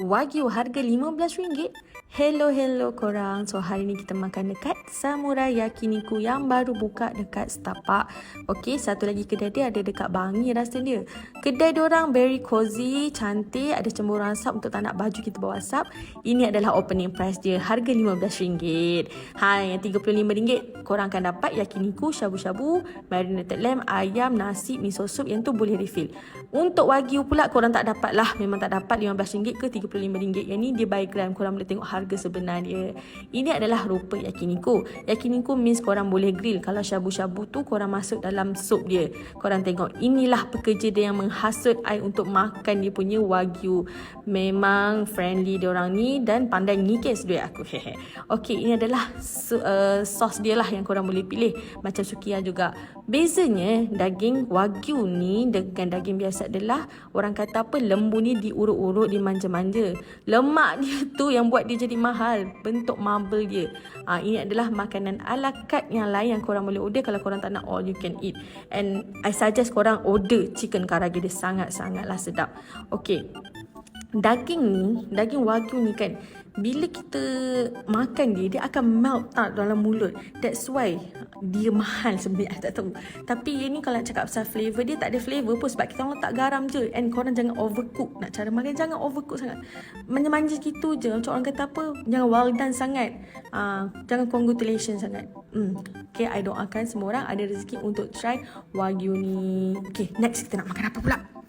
Wagyu harga RM15. Hello, hello korang. So, hari ni kita makan dekat Samurai Yakiniku yang baru buka dekat Setapak. Okay, satu lagi kedai dia ada dekat Bangi rasa dia. Kedai orang very cozy, cantik, ada cemburuan asap untuk tak nak baju kita bawa asap. Ini adalah opening price dia. Harga RM15. Ha, yang RM35 korang akan dapat yakiniku, shabu-shabu, marinated lamb, ayam, nasi, miso soup yang tu boleh refill. Untuk wagyu pula korang tak dapat lah. Memang tak dapat RM15 ke RM35. Yang ni dia by gram. Korang boleh tengok harga sebenar dia. Ini adalah rupa yakiniku. Yakiniku means korang boleh grill. Kalau shabu-shabu tu korang masuk dalam sup dia. Korang tengok. Inilah pekerja dia yang menghasut I untuk makan dia punya wagyu. Memang friendly dia orang ni dan pandai ngikis duit aku. Okey, ini adalah uh, sos dia lah yang korang boleh pilih. Macam sukiya juga. Bezanya daging wagyu ni dengan daging biasa adalah orang kata apa lembu ni diurut-urut dimanja-manja. Lemak dia tu yang buat dia jadi mahal. Bentuk marble dia. Ha, ini adalah makanan ala carte yang lain yang korang boleh order kalau korang tak nak all you can eat. And I suggest korang order chicken karage dia sangat-sangatlah sedap. Okay. Daging ni, daging wagyu ni kan, bila kita makan dia, dia akan melt tak dalam mulut. That's why dia mahal sebenarnya, tak tahu. Tapi yang ni kalau nak cakap pasal flavour, dia tak ada flavour pun sebab kita orang letak garam je. And korang jangan overcook. Nak cara makan, jangan overcook sangat. Manja-manja gitu je. Macam orang kata apa, jangan well done sangat. Uh, jangan congratulations sangat. Hmm. Okay, I doakan semua orang ada rezeki untuk try wagyu ni. Okay, next kita nak makan apa pula?